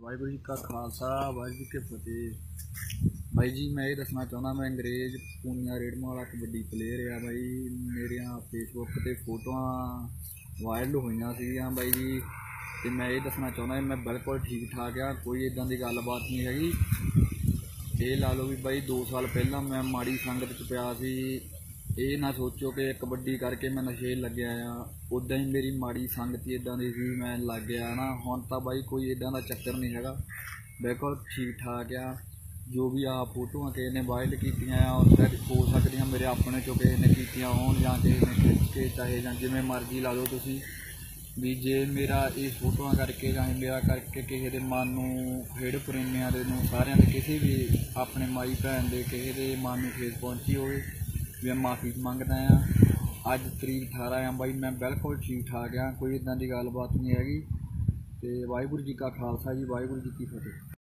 ਵਾਹਿਗੁਰੂ ਜੀ ਕਾ ਖਾਲਸਾ, ਵਾਹਿਗੁਰੂ ਜੀ ਕੀ ਫਤਿਹ। ਬਾਈ ਜੀ, ਮੈਂ ਇਹ ਦੱਸਣਾ ਚਾਹੁੰਦਾ, ਮੈਂ ਅੰਗਰੇਜ਼ ਪੂਨੀਆ ਰੇਡਮਾ ਵਾਲਾ ਕਬੱਡੀ ਪਲੇਅਰ ਆ ਬਾਈ। ਮੇਰੀਆਂ ਫੇਸਬੁੱਕ ਤੇ ਫੋਟੋਆਂ ਵਾਇਰਲ ਹੋਈਆਂ ਸੀਗੀਆਂ ਬਾਈ ਜੀ। ਤੇ ਮੈਂ ਇਹ ਦੱਸਣਾ ਚਾਹੁੰਦਾ ਮੈਂ ਬਿਲਕੁਲ ਠੀਕ ਠਾਕ ਆ, ਕੋਈ ਇਦਾਂ ਦੀ ਗੱਲਬਾਤ ਨਹੀਂ ਹੈਗੀ। ਇਹ ਲਾ ਲਓ ਵੀ ਬਾਈ 2 ਸਾਲ ਪਹਿਲਾਂ ਮੈਂ ਮਾੜੀ ਸੰਗਤ ਚ ਪਿਆ ਸੀ। ਇਹ ਨਾ ਸੋਚੋ ਕਿ ਕਬੱਡੀ ਕਰਕੇ ਮੈਂ ਨਸ਼ੇ ਲੱਗਿਆ ਆ। ਉਦਾਂ ਹੀ ਮੇਰੀ ਮਾੜੀ ਸੰਗਤ ਹੀ ਇਦਾਂ ਦੀ ਸੀ, ਮੈਂ ਲੱਗ ਗਿਆ ਨਾ। ਹੁਣ ਤਾਂ ਬਾਈ ਕੋਈ ਇਦਾਂ ਦਾ ਚੱਕਰ ਨਹੀਂ ਹੈਗਾ। ਬਿਲਕੁਲ ਠੀਕ ਠਾਕ ਆ। ਜੋ ਵੀ ਆ ਫੋਟੋਆਂ ਕਿਸੇ ਨੇ ਵਾਇਰਲ ਕੀਤੀਆਂ ਆ, ਉਹ ਸ਼ਾਇਦ ਹੋ ਸਕਦੀਆਂ ਮੇਰੇ ਆਪਣੇ ਚੋਂ ਕਿਸੇ ਨੇ ਕੀਤੀਆਂ ਹੋਣ ਜਾਂ ਕਿਸੇ ਨੇ ਖਿੱਚ ਕੇ ਚਾਹੇ ਜਾਂ ਜਿਵੇਂ ਮਰਜ਼ੀ ਲਾ ਲਓ ਤੁਸੀਂ। ਵੀ ਜੇ ਮੇਰਾ ਇਹ ਫੋਟੋਆਂ ਕਰਕੇ ਜਾਂ ਮੇਰਾ ਕਰਕੇ ਕਿਸੇ ਦੇ ਮਨ ਨੂੰ ਖੇਡ ਪ੍ਰੇਮੀਆਂ ਦੇ ਨੂੰ ਸਾਰਿਆਂ ਦੇ ਕਿਸੇ ਵੀ ਆਪਣੇ ਮਾਈ ਭੈਣ ਦੇ ਕਿਸੇ ਦੇ ਮਨ ਨੂੰ ਠੇਸ ਪਹੁੰਚੀ ਹੋਵੇ ਮੈਂ ਮਾਫੀ ਮੰਗਦਾ ਆ ਅੱਜ ਤਰੀਕ 18 ਆ ਬਾਈ, ਮੈਂ ਬਿਲਕੁਲ ਠੀਕ ਠਾਕ ਆ, ਕੋਈ ਇਦਾਂ ਦੀ ਗੱਲਬਾਤ ਨਹੀਂ ਹੈਗੀ। ਤੇ ਵਾਹਿਗੁਰੂ ਜੀ ਕਾ ਖਾਲਸਾ ਜੀ, ਵਾਹਿਗੁਰੂ ਜੀ ਕੀ ਫਤਿਹ।